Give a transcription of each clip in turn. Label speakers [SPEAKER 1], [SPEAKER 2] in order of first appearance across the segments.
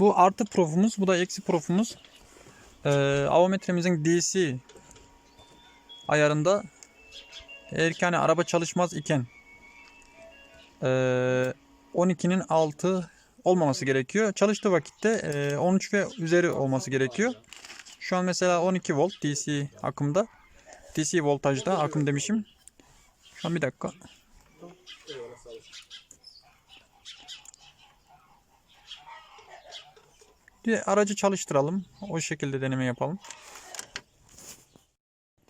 [SPEAKER 1] Bu artı profumuz, bu da eksi profumuz. Ee, avometremizin DC ayarında eğer ki hani araba çalışmaz iken ee, 12'nin altı olmaması gerekiyor. Çalıştığı vakitte ee, 13 ve üzeri olması gerekiyor. Şu an mesela 12 volt DC akımda. DC voltajda akım demişim. Şu an bir dakika. Bir aracı çalıştıralım. O şekilde deneme yapalım.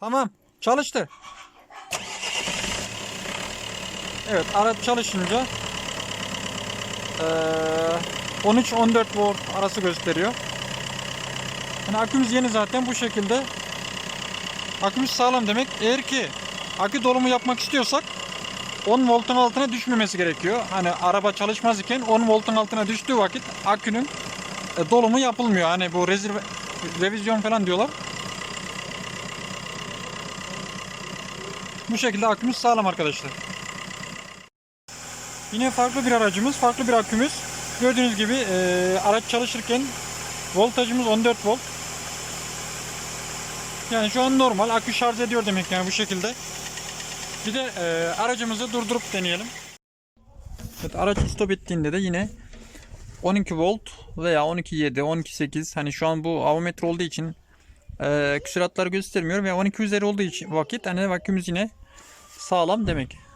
[SPEAKER 1] Tamam. Çalıştı. Evet araç çalışınca eee, 13-14 volt arası gösteriyor. Yani akümüz yeni zaten bu şekilde. Akümüz sağlam demek. Eğer ki akü dolumu yapmak istiyorsak 10 voltun altına düşmemesi gerekiyor. Hani araba çalışmaz iken 10 voltun altına düştüğü vakit akünün e, dolumu yapılmıyor. Hani bu rezerv revizyon falan diyorlar. Bu şekilde akümüz sağlam arkadaşlar. Yine farklı bir aracımız, farklı bir akümüz. Gördüğünüz gibi e, araç çalışırken voltajımız 14 volt. Yani şu an normal akü şarj ediyor demek yani bu şekilde. Bir de e, aracımızı durdurup deneyelim. Evet, araç stop ettiğinde de yine 12 volt veya 12.7, 12.8 hani şu an bu avometre olduğu için e, küsuratları göstermiyor ve 12 üzeri olduğu için vakit hani akümüz yine sağlam demek.